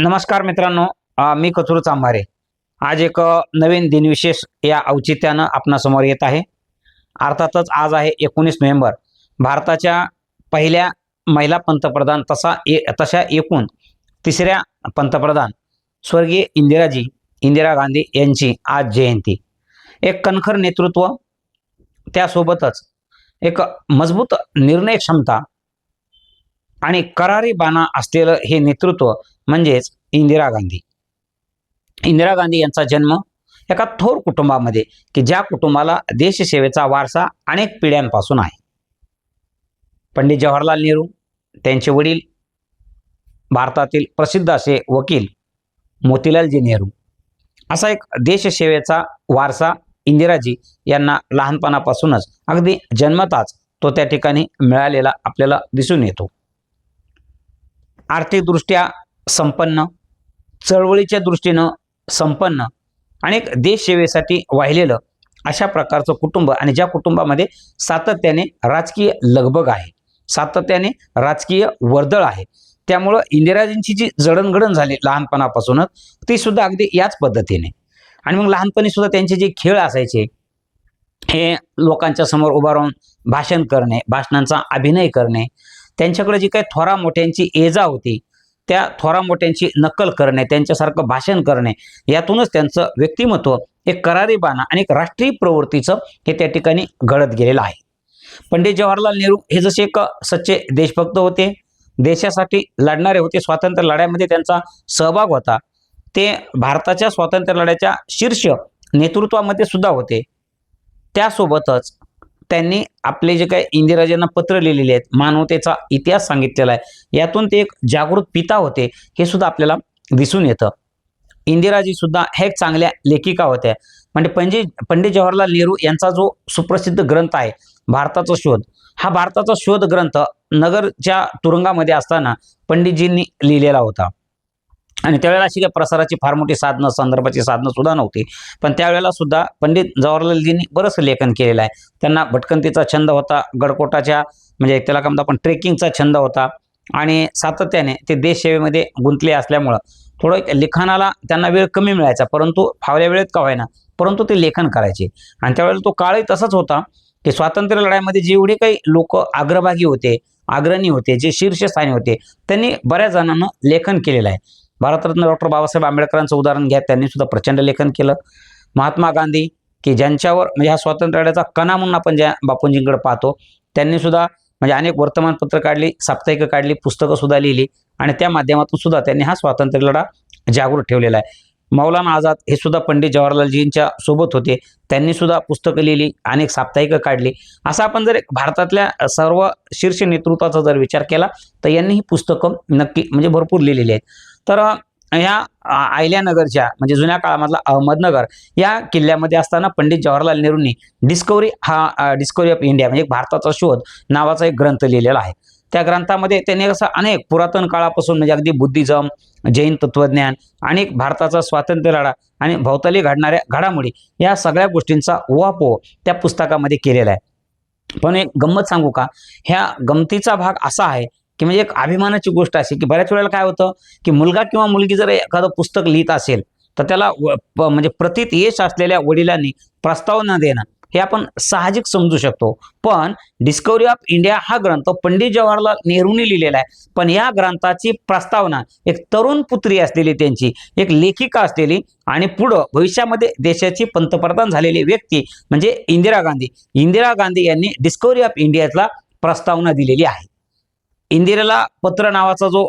नमस्कार मित्रांनो मी कचरू चांभारे. आज एक नवीन दिनविशेष या औचित्यानं आपणासमोर येत आहे. अर्थातच आज आहे एकोणीस नोव्हेंबर. भारताच्या पहिल्या महिला पंतप्रधान तसा ए तशा एकूण तिसऱ्या पंतप्रधान स्वर्गीय इंदिराजी इंदिरा गांधी यांची आज जयंती. एक कणखर नेतृत्व त्यासोबतच एक मजबूत निर्णय क्षमता आणि करारी बाणा असलेलं हे नेतृत्व म्हणजेच इंदिरा गांधी. इंदिरा गांधी यांचा जन्म एका थोर कुटुंबामध्ये की ज्या कुटुंबाला देशसेवेचा वारसा अनेक पिढ्यांपासून आहे. पंडित जवाहरलाल नेहरू त्यांचे वडील भारतातील प्रसिद्ध असे वकील मोतीलालजी नेहरू. असा एक देशसेवेचा वारसा इंदिराजी यांना लहानपणापासूनच अगदी जन्मताच तो त्या ठिकाणी मिळालेला आपल्याला दिसून येतो. आर्थिकदृष्ट्या संपन्न चळवळीच्या दृष्टीनं संपन्न आणि एक देशसेवेसाठी वाहिलेलं अशा प्रकारचं कुटुंब आणि ज्या कुटुंबामध्ये सातत्याने राजकीय लगबग आहे सातत्याने राजकीय वर्दळ आहे त्यामुळं इंदिराजींची जी जडणघडण झाली लहानपणापासूनच ती सुद्धा अगदी याच पद्धतीने. आणि मग लहानपणी सुद्धा त्यांचे जे खेळ असायचे हे लोकांच्या समोर उभा राहून भाषण करणे भाषणांचा अभिनय करणे त्यांच्याकडे जी काही थोरा मोठ्यांची एजा होती त्या थोरामोठ्यांची नक्कल करणे त्यांच्यासारखं भाषण करणे यातूनच त्यांचं व्यक्तिमत्व एक करारी बाणा आणि एक राष्ट्रीय प्रवृत्तीचं हे त्या ठिकाणी घडत गेलेलं आहे. पंडित जवाहरलाल नेहरू हे जसे एक सच्चे देशभक्त होते देशासाठी लढणारे होते स्वातंत्र्य लढ्यामध्ये त्यांचा सहभाग होता. ते भारताच्या स्वातंत्र्य लढ्याच्या शीर्ष नेतृत्वामध्ये सुद्धा होते. त्यासोबतच त्यांनी आपले जे काही इंदिराजींना पत्र लिहिलेले आहेत मानवतेचा इतिहास सांगितलेला आहे यातून ते एक जागृत पिता होते हे सुद्धा आपल्याला दिसून येतं. इंदिराजी सुद्धा हे एक चांगल्या लेखिका होत्या. म्हणजे पंडित पंडित जवाहरलाल नेहरू यांचा जो सुप्रसिद्ध ग्रंथ आहे भारताचा शोध हा भारताचा शोध ग्रंथ नगरच्या तुरुंगामध्ये असताना पंडितजींनी लिहिलेला होता. आणि त्यावेळेला अशी काही प्रसाराची फार मोठी साधनं संदर्भाची साधनं सुद्धा नव्हती. पण त्यावेळेला सुद्धा पंडित जवाहरलालजींनी बरंचसं लेखन केलेलं आहे. त्यांना भटकंतीचा छंद होता गडकोटाच्या म्हणजे त्याला काय म्हणतो आपण ट्रेकिंगचा छंद होता. आणि सातत्याने ते देशसेवेमध्ये गुंतले असल्यामुळं थोडं लिखाणाला त्यांना वेळ कमी मिळायचा परंतु फावल्या वेळेत का होईना परंतु ते लेखन करायचे. आणि त्यावेळेला तो काळही तसाच होता की स्वातंत्र्य लढाईमध्ये जेवढे काही लोक अग्रभागी होते अग्रणी होते जे शीर्षस्थानी होते त्यांनी बऱ्याच जणांना लेखन केलेलं आहे. भारतरत्न डॉक्टर बाबासाहेब आंबेडकरांचं उदाहरण घ्या. त्यांनी सुद्धा प्रचंड लेखन केलं. महात्मा गांधी की ज्यांच्यावर म्हणजे हा स्वातंत्र्य लढ्याचा कणा म्हणून आपण ज्या बापूंजींकडे पाहतो त्यांनी सुद्धा म्हणजे अनेक वर्तमानपत्र काढली साप्ताहिकं काढली पुस्तकं सुद्धा लिहिली आणि त्या माध्यमातून सुद्धा त्यांनी हा स्वातंत्र्य लढा जागृत ठेवलेला आहे. मौलाना आझाद हे सुद्धा पंडित जवाहरलालजींच्या सोबत होते. त्यांनी सुद्धा पुस्तकं लिहिली अनेक साप्ताहिकं काढली. असं आपण जर भारतातल्या सर्व शीर्ष नेतृत्वाचा जर विचार केला तर यांनी ही पुस्तकं नक्की म्हणजे भरपूर लिहिलेली आहेत. तर ह्या आयल्यानगरच्या म्हणजे जुन्या काळामधला अहमदनगर या किल्ल्यामध्ये असताना पंडित जवाहरलाल नेहरूंनी डिस्कवरी हा डिस्कवरी ऑफ इंडिया म्हणजे भारताचा शोध नावाचा एक ग्रंथ लिहिलेला आहे. त्या ग्रंथामध्ये त्यांनी असं अनेक पुरातन काळापासून म्हणजे अगदी बुद्धिझम जैन तत्वज्ञान अनेक भारताचा स्वातंत्र्य लढा आणि भोवताली घडणाऱ्या घडामोडी या सगळ्या गोष्टींचा उहापोह त्या पुस्तकामध्ये केलेला आहे. पण एक गंमत सांगू का? ह्या गमतीचा भाग असा आहे की म्हणजे एक अभिमानाची गोष्ट अशी की बऱ्याच वेळेला काय होतं की मुलगा किंवा मुलगी जर एखादं पुस्तक लिहित असेल तर त्याला प- म्हणजे प्रतीत यश असलेल्या वडिलांनी प्रस्ताव न देणं हे आपण साहजिक समजू शकतो. पण डिस्कवरी ऑफ इंडिया हा ग्रंथ पंडित जवाहरलाल नेहरूंनी लिहिलेला आहे. पण या ग्रंथाची प्रस्तावना एक तरुण पुत्री असलेली त्यांची एक लेखिका असलेली आणि पुढं भविष्यामध्ये देशाची पंतप्रधान झालेली व्यक्ती म्हणजे इंदिरा गांधी. इंदिरा गांधी यांनी डिस्कवरी ऑफ इंडियाला प्रस्तावना दिलेली आहे. इंदिरेला पत्र नावाचा जो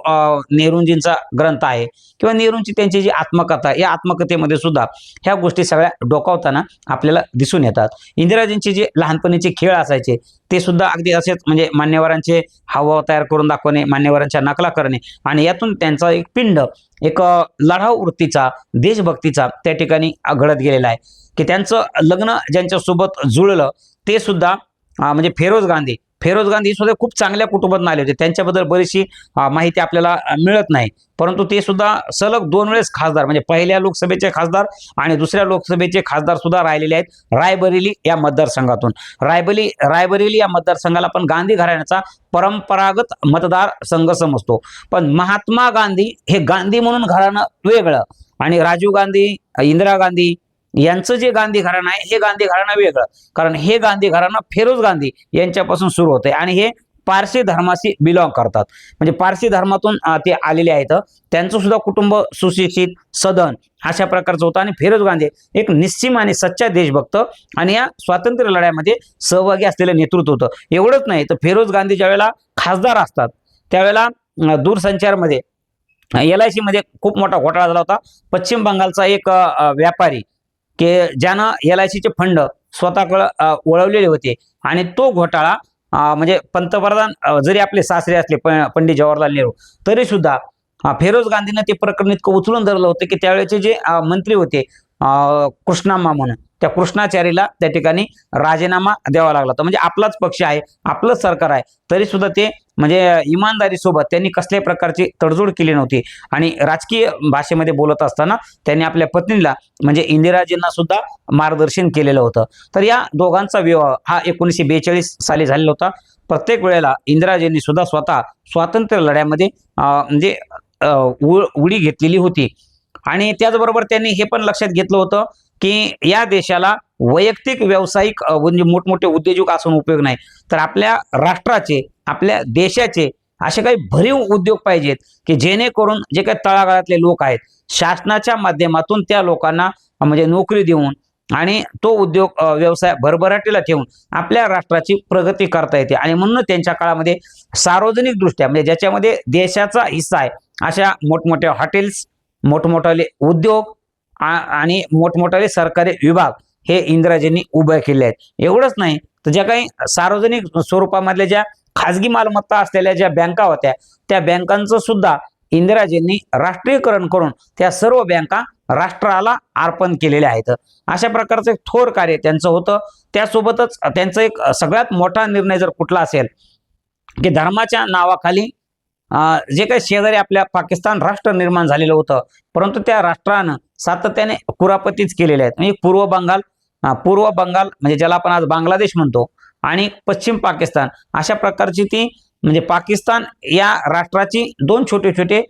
नेहरूंजींचा ग्रंथ आहे किंवा नेहरूंची त्यांची जी आत्मकथा या आत्मकथेमध्ये सुद्धा ह्या गोष्टी सगळ्या डोकावताना आपल्याला दिसून येतात. इंदिराजींचे जे लहानपणीचे खेळ असायचे ते सुद्धा अगदी असेच म्हणजे मान्यवरांचे हावभाव तयार करून दाखवणे मान्यवरांच्या नकला करणे आणि यातून त्यांचा एक पिंड एक लढाऊ वृत्तीचा देशभक्तीचा त्या ठिकाणी घडत गेलेला आहे. की त्यांचं लग्न ज्यांच्यासोबत जुळलं ते सुद्धा म्हणजे फेरोज गांधी फेरोज गांधी सुद्धा खूप चांगल्या कुटुंबातून आले होते. त्यांच्याबद्दल बरीचशी माहिती आपल्याला मिळत नाही. परंतु ते सुद्धा सलग दोन वेळेस खासदार म्हणजे पहिल्या लोकसभेचे खासदार आणि दुसऱ्या लोकसभेचे खासदार सुद्धा राहिलेले आहेत रायबरेली या मतदारसंघातून. रायबली रायबरेली या मतदारसंघाला पण गांधी घराण्याचा परंपरागत मतदार संघ समजतो. पण महात्मा गांधी हे गांधी म्हणून घराणं वेगळं आणि राजीव गांधी इंदिरा गांधी यांचं जे गांधी घराणं आहे हे गांधी घराणं वेगळं. कारण हे गांधी घराणं फेरोज गांधी यांच्यापासून सुरू होते आणि हे पारसी धर्माशी बिलॉंग करतात. म्हणजे पारसी धर्मातून ते आलेले आहेत. त्यांचं सुद्धा कुटुंब सुशिक्षित सदन अशा प्रकारचं होतं आणि फेरोज गांधी एक निस्सीम आणि सच्चा देशभक्त आणि या स्वातंत्र्य लढ्यामध्ये सहभागी असलेलं नेतृत्व होतं. एवढंच नाही तर फेरोज गांधी ज्यावेळेला खासदार असतात त्यावेळेला दूरसंचारमध्ये एल आय सीमध्ये खूप मोठा घोटाळा झाला होता. पश्चिम बंगालचा एक व्यापारी की ज्यानं एल आय सीचे फंड स्वतःकडं वळवलेले होते. आणि तो घोटाळा म्हणजे पंतप्रधान जरी आपले सासरे असले प- पंडित जवाहरलाल नेहरू तरी सुद्धा फेरोज गांधीनं ते प्रकरण इतकं उचलून धरलं होतं की त्यावेळेचे जे मंत्री होते कृष्णाम्मा म्हणून त्या कृष्णाचारीला त्या ठिकाणी राजीनामा द्यावा लागला होता. म्हणजे आपलाच पक्ष आहे आपलंच सरकार आहे तरी सुद्धा ते म्हणजे इमानदारीसोबत त्यांनी कसल्याही प्रकारची तडजोड केली नव्हती. आणि राजकीय भाषेमध्ये बोलत असताना त्यांनी आपल्या पत्नीला म्हणजे इंदिराजींना सुद्धा मार्गदर्शन केलेलं होतं. तर या दोघांचा विवाह हा एकोणीसशे बेचाळीस साली झालेला होता. प्रत्येक वेळेला इंदिराजींनी सुद्धा स्वतः स्वातंत्र्य लढ्यामध्ये म्हणजे उ- उडी घेतलेली होती. आणि त्याचबरोबर त्यांनी हे पण लक्षात घेतलं होतं की या देशाला वैयक्तिक व्यावसायिक म्हणजे मोठमोठे उद्योजक असून उपयोग नाही. तर आपल्या राष्ट्राचे आपल्या देशाचे असे काही भरीव उद्योग पाहिजेत की जेणेकरून जे काही तळागाळातले लोक आहेत शासनाच्या माध्यमातून त्या लोकांना म्हणजे नोकरी देऊन आणि तो उद्योग व्यवसाय भरभराटीला ठेवून आपल्या राष्ट्राची प्रगती करता येते. आणि म्हणून त्यांच्या काळामध्ये सार्वजनिकदृष्ट्या म्हणजे ज्याच्यामध्ये देशाचा हिस्सा आहे अशा मोठमोठ्या हॉटेल्स मोठमोठाले उद्योग आणि मोठमोठाले सरकारी विभाग हे इंदिराजींनी उभे केल्या आहेत. एवढंच नाही तर ज्या काही सार्वजनिक स्वरूपामधल्या ज्या खाजगी मालमत्ता असलेल्या ज्या बँका होत्या त्या बँकांचं सुद्धा इंदिराजींनी राष्ट्रीयकरण करून त्या सर्व बँका राष्ट्राला अर्पण केलेल्या आहेत. अशा प्रकारचं एक थोर कार्य त्यांचं होतं. त्यासोबतच त्यांचा एक सगळ्यात मोठा निर्णय जर कुठला असेल की धर्माच्या नावाखाली जे काही शेजारी आपल्या पाकिस्तान राष्ट्र निर्माण झालेलं होतं परंतु त्या राष्ट्रानं सातत्याने कुरापतीच केलेल्या आहेत. म्हणजे पूर्व बंगाल पूर्व बंगाल म्हणजे ज्याला आपण आज बांगलादेश म्हणतो आणि पश्चिम पाकिस्तान अशा प्रकारची ती म्हणजे पाकिस्तान या राष्ट्राची दोन छोटे छोटे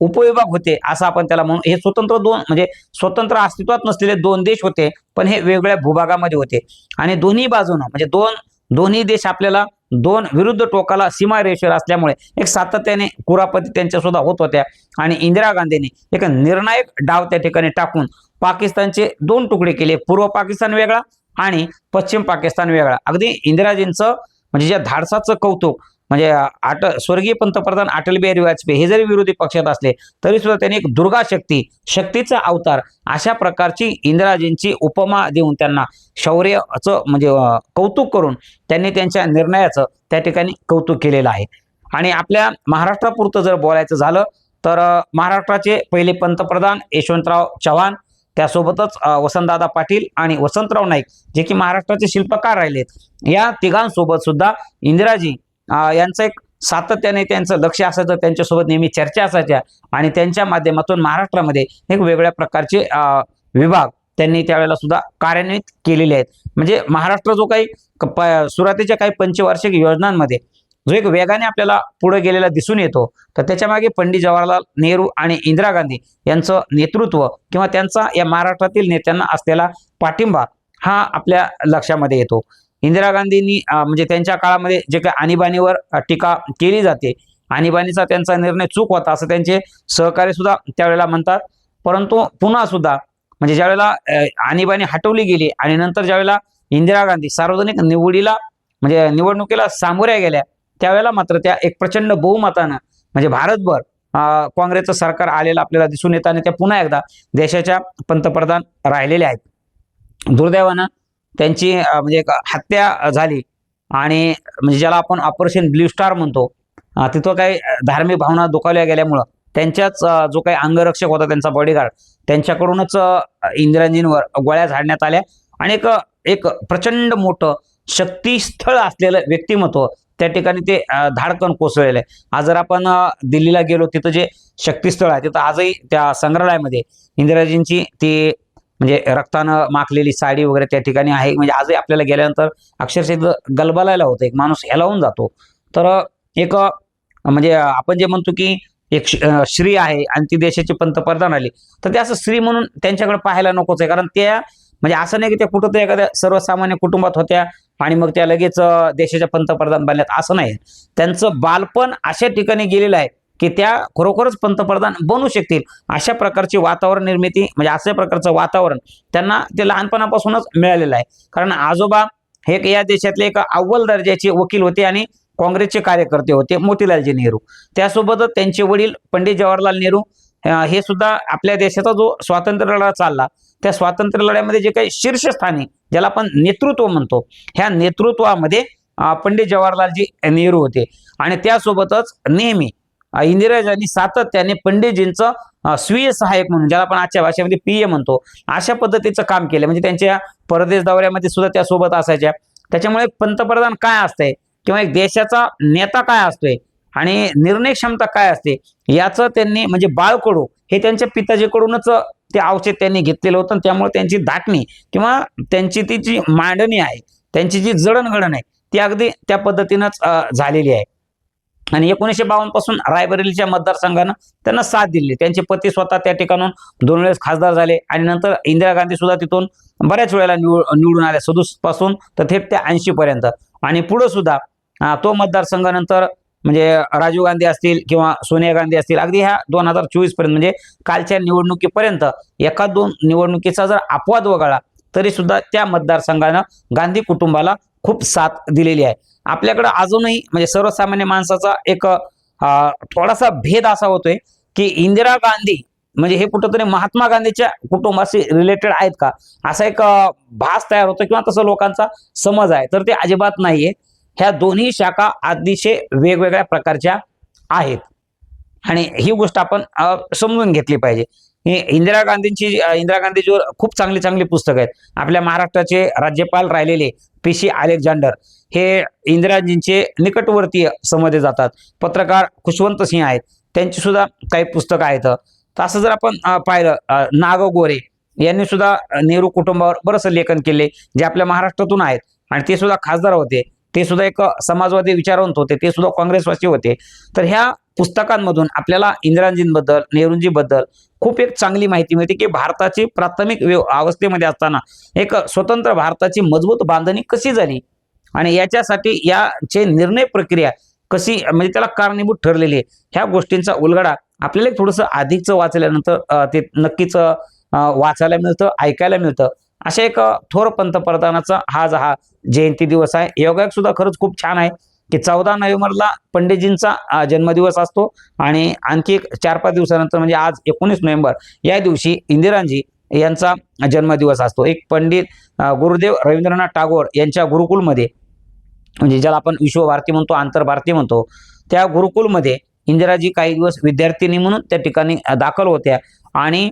उपविभाग होते असं आपण त्याला म्हणू हे स्वतंत्र दोन म्हणजे स्वतंत्र अस्तित्वात नसलेले दोन देश होते पण हे वेगवेगळ्या भूभागामध्ये होते. आणि दोन्ही बाजूनं म्हणजे दोन दोन्ही देश आपल्याला दोन विरुद्ध टोकाला सीमा रेषेवर असल्यामुळे एक सातत्याने कुरापती त्यांच्या सुद्धा होत होत्या आणि इंदिरा गांधींनी एक निर्णायक डाव त्या ठिकाणी टाकून पाकिस्तानचे दोन तुकडे केले. पूर्व पाकिस्तान वेगळा आणि पश्चिम पाकिस्तान वेगळा. अगदी इंदिराजींचं म्हणजे ज्या धाडसाचं कौतुक म्हणजे आट स्वर्गीय पंतप्रधान अटल बिहारी वाजपेयी हे जरी विरोधी पक्षात असले तरी सुद्धा त्यांनी एक दुर्गा शक्ती शक्तीचा अवतार अशा प्रकारची इंदिराजींची उपमा देऊन त्यांना शौर्याचं म्हणजे कौतुक करून त्यांनी त्यांच्या निर्णयाचं त्या ठिकाणी कौतुक केलेलं आहे. आणि आपल्या महाराष्ट्रापुरतं जर बोलायचं झालं तर महाराष्ट्राचे पहिले पंतप्रधान यशवंतराव चव्हाण त्यासोबतच वसंतदादा पाटील आणि वसंतराव नाईक जे की महाराष्ट्राचे शिल्पकार राहिलेत. या तिघांसोबत सुद्धा इंदिराजी यांचं एक सातत्याने त्यांचं लक्ष असायचं त्यांच्यासोबत नेहमी चर्चा असायच्या आणि त्यांच्या माध्यमातून महाराष्ट्रामध्ये एक वेगळ्या प्रकारचे विभाग त्यांनी त्यावेळेला सुद्धा कार्यान्वित केलेले आहेत. म्हणजे महाराष्ट्र जो काही सुरुवातीच्या काही पंचवार्षिक योजनांमध्ये जो एक वेगाने आपल्याला पुढे गेलेला दिसून येतो तर त्याच्यामागे पंडित जवाहरलाल नेहरू आणि इंदिरा गांधी यांचं नेतृत्व किंवा त्यांचा या महाराष्ट्रातील नेत्यांना असलेला पाठिंबा हा आपल्या लक्षामध्ये येतो. इंदिरा गांधींनी म्हणजे त्यांच्या काळामध्ये जे काही आणीबाणीवर टीका केली जाते आणीबाणीचा त्यांचा निर्णय चूक होता असं त्यांचे सहकार्यसुद्धा त्यावेळेला म्हणतात. परंतु पुन्हा सुद्धा म्हणजे ज्यावेळेला आणीबाणी हटवली गेली आणि नंतर ज्यावेळेला इंदिरा गांधी सार्वजनिक निवडीला म्हणजे निवडणुकीला सामोऱ्या गेल्या त्यावेळेला मात्र त्या एक प्रचंड बहुमतानं म्हणजे भारतभर काँग्रेसचं सरकार आलेलं आपल्याला दिसून येतं आणि त्या पुन्हा एकदा देशाच्या पंतप्रधान राहिलेल्या आहेत. दुर्दैवानं त्यांची म्हणजे एक हत्या झाली आणि म्हणजे ज्याला आपण ऑपरेशन ब्ल्यू स्टार म्हणतो तिथं काही धार्मिक भावना दुखावल्या गेल्यामुळं त्यांच्याच जो काही अंगरक्षक होता त्यांचा बॉडीगार्ड त्यांच्याकडूनच इंदिराजींवर गोळ्या झाडण्यात आल्या आणि एक एक प्रचंड मोठं शक्तीस्थळ असलेलं व्यक्तिमत्व त्या ठिकाणी ते धाडकन कोसळलेलं आहे. आज जर आपण दिल्लीला गेलो तिथं जे शक्तीस्थळ आहे तिथं आजही त्या संग्रहालयामध्ये इंदिराजींची ती म्हणजे रक्तानं माखलेली साडी वगैरे त्या ठिकाणी आहे. म्हणजे आजही आपल्याला गेल्यानंतर अक्षरशः इथं गलबलायला होतं. एक माणूस हेलावून जातो. तर एक म्हणजे आपण जे म्हणतो की एक श्री आहे आणि ती देशाचे पंतप्रधान आले. तर ते असं स्त्री म्हणून त्यांच्याकडे पाहायला नकोच आहे. कारण त्या म्हणजे असं नाही की त्या कुठं एखाद्या सर्वसामान्य कुटुंबात होत्या आणि मग त्या लगेच देशाच्या पंतप्रधान बनल्यात असं नाही. त्यांचं बालपण अशा ठिकाणी गेलेलं आहे की त्या खरोखरच पंतप्रधान बनू शकतील. अशा प्रकारची वातावरण निर्मिती म्हणजे अशा प्रकारचं वातावरण त्यांना ते लहानपणापासूनच मिळालेलं आहे. कारण आजोबा हे या देशातले एक अव्वल दर्जाचे वकील होते आणि काँग्रेसचे कार्यकर्ते होते मोतीलालजी नेहरू. त्यासोबतच त्यांचे वडील पंडित जवाहरलाल नेहरू हे सुद्धा आपल्या देशाचा जो स्वातंत्र्य लढा चालला त्या स्वातंत्र्य लढ्यामध्ये जे काही शीर्षस्थानी ज्याला आपण नेतृत्व म्हणतो ह्या नेतृत्वामध्ये पंडित जवाहरलालजी नेहरू होते. आणि त्यासोबतच नेहमी इंदिराजांनी सातत्याने पंडितजींचं स्वीय सहाय्यक म्हणून ज्याला आपण आजच्या भाषेमध्ये पी ए म्हणतो अशा पद्धतीचं काम केलं. म्हणजे त्यांच्या परदेश दौऱ्यामध्ये सुद्धा त्या सोबत असायच्या. त्याच्यामुळे पंतप्रधान काय असतंय? किंवा एक देशाचा नेता काय असतोय? आणि निर्णय क्षमता काय असते? याचं त्यांनी म्हणजे बाळकडू हे त्यांच्या पिताजीकडूनच ते औषध त्यांनी घेतलेलं होतं त्यामुळे त्यांची धाटणी किंवा त्यांची ती जी मांडणी आहे त्यांची जी जडणघडण आहे ती अगदी त्या पद्धतीनंच झालेली आहे. आणि एकोणीसशे बावन्नपासून रायबरेलीच्या मतदारसंघानं त्यांना साथ दिली त्यांचे पती स्वतः त्या ठिकाणून दोन वेळेस खासदार झाले आणि नंतर इंदिरा गांधी सुद्धा तिथून बऱ्याच वेळेला निवड निवडून आल्या. सदुसपासून तर थेट त्या ऐंशी पर्यंत. आणि पुढे सुद्धा तो मतदारसंघानंतर म्हणजे राजीव गांधी असतील किंवा सोनिया गांधी असतील अगदी ह्या दोन हजार चोवीसपर्यंत म्हणजे कालच्या निवडणुकीपर्यंत एका दोन निवडणुकीचा जर अपवाद वगळला तरी सुद्धा त्या मतदारसंघानं गांधी कुटुंबाला खूप साथ दिलेली आहे. आपल्याकडं अजूनही म्हणजे सर्वसामान्य माणसाचा एक थोडासा भेद असा होतोय की इंदिरा गांधी म्हणजे हे कुठंतरी महात्मा गांधीच्या कुटुंबाशी रिलेटेड आहेत का? असा एक भास तयार होतो किंवा तसं लोकांचा समज आहे. तर ते अजिबात नाहीये. ह्या दोन्ही शाखा अतिशय वेगवेगळ्या प्रकारच्या आहेत. आणि ही गोष्ट आपण समजून घेतली पाहिजे. इंदिरा गांधींची इंदिरा गांधीजीवर खूप चांगली चांगली पुस्तकं आहेत. आपल्या महाराष्ट्राचे राज्यपाल राहिलेले पी. सी. अलेक्झांडर हे इंदिराजींचे निकटवर्तीय समजले जातात. पत्रकार खुशवंत सिंह आहेत. त्यांची सुद्धा काही पुस्तकं आहेत. तर असं जर आपण पाहिलं नाग गोरे यांनी सुद्धा नेहरू कुटुंबावर बरंचसं लेखन केले जे आपल्या महाराष्ट्रातून आहेत. आणि ते सुद्धा खासदार होते. ते सुद्धा एक समाजवादी विचारवंत होते ते सुद्धा काँग्रेसवासी होते. तर ह्या पुस्तकांमधून आपल्याला इंदिराजींबद्दल नेहरूंजीबद्दल खूप एक चांगली माहिती मिळते की भारताची प्राथमिक व्यव अवस्थेमध्ये असताना एक स्वतंत्र भारताची मजबूत बांधणी कशी झाली? आणि याच्यासाठी याचे निर्णय प्रक्रिया कशी म्हणजे त्याला कारणीभूत ठरलेली आहे ह्या गोष्टींचा उलगडा आपल्याला एक थोडंसं अधिकचं वाचल्यानंतर ते नक्कीच वाचायला मिळतं ऐकायला मिळतं. अशा एक थोर पंतप्रधानाचा हा हा जयंती दिवस आहे. योगायोग सुद्धा खरंच खूप छान आहे की चौदा नोव्हेंबरला पंडितजींचा जन्मदिवस असतो आणि आणखी एक चार पाच दिवसानंतर म्हणजे आज एकोणीस नोव्हेंबर या दिवशी इंदिराजी यांचा जन्मदिवस असतो. एक पंडित गुरुदेव रवींद्रनाथ टागोर यांच्या गुरुकुलमध्ये म्हणजे ज्याला आपण विश्वभारती म्हणतो आंतरभारती म्हणतो त्या गुरुकुलमध्ये इंदिराजी काही दिवस विद्यार्थिनी म्हणून त्या ठिकाणी दाखल होत्या आणि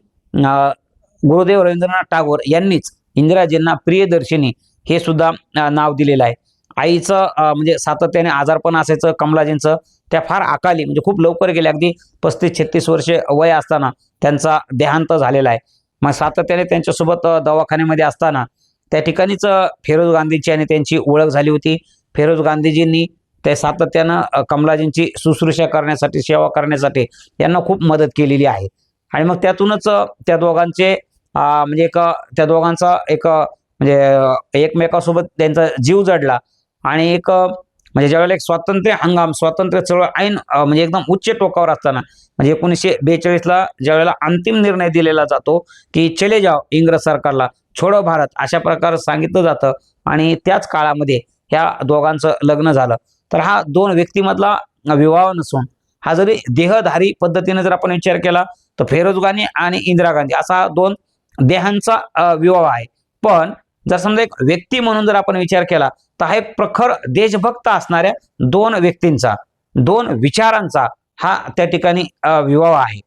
गुरुदेव रवींद्रनाथ टागोर यांनीच इंदिराजींना प्रियदर्शिनी हे सुद्धा नाव दिलेलं आहे. आईचं म्हणजे सातत्याने आजारपण असायचं कमलाजींचं त्या फार अकाली म्हणजे खूप लवकर गेल्या अगदी पस्तीस छत्तीस वर्षे वय असताना त्यांचा देहांत झालेला आहे. मग सातत्याने त्यांच्यासोबत दवाखान्यामध्ये असताना त्या ठिकाणीच फिरोज गांधीची आणि त्यांची ओळख झाली होती. फिरोज गांधीजींनी ते सातत्यानं कमलाजींची शुश्रूषा करण्यासाठी सेवा करण्यासाठी यांना खूप मदत केलेली आहे. आणि मग त्यातूनच त्या दोघांचे म्हणजे एक त्या दोघांचा एक म्हणजे एकमेकांसोबत एकमेकासोबत त्यांचा जीव जडला. आणि एक म्हणजे ज्यावेळेला एक स्वातंत्र्य हंगाम स्वातंत्र्य चळवळ ऐन म्हणजे एकदम उच्च टोकावर असताना म्हणजे एकोणीसशे बेचाळीसला ज्यावेळेला अंतिम निर्णय दिलेला जातो की चले जाव इंग्रज सरकारला छोडो भारत अशा प्रकारे सांगितलं जातं. आणि त्याच काळामध्ये ह्या दोघांचं लग्न झालं. तर हा दोन व्यक्तीमधला विवाह नसून हा जरी देहधारी पद्धतीने जर आपण विचार केला तर फेरोज गांधी आणि इंदिरा गांधी असा हा दोन देहांचा विवाह आहे. पण जर समजा एक व्यक्ती म्हणून जर आपण विचार केला तर हा एक प्रखर देशभक्त असणाऱ्या दोन व्यक्तींचा दोन विचारांचा हा त्या ठिकाणी विवाह आहे.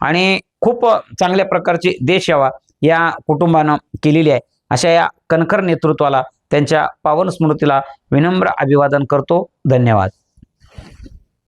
आणि खूप चांगल्या प्रकारची देशसेवा या कुटुंबानं केलेली आहे. अशा या कणखर नेतृत्वाला त्यांच्या पावन स्मृतीला विनम्र अभिवादन करतो. धन्यवाद.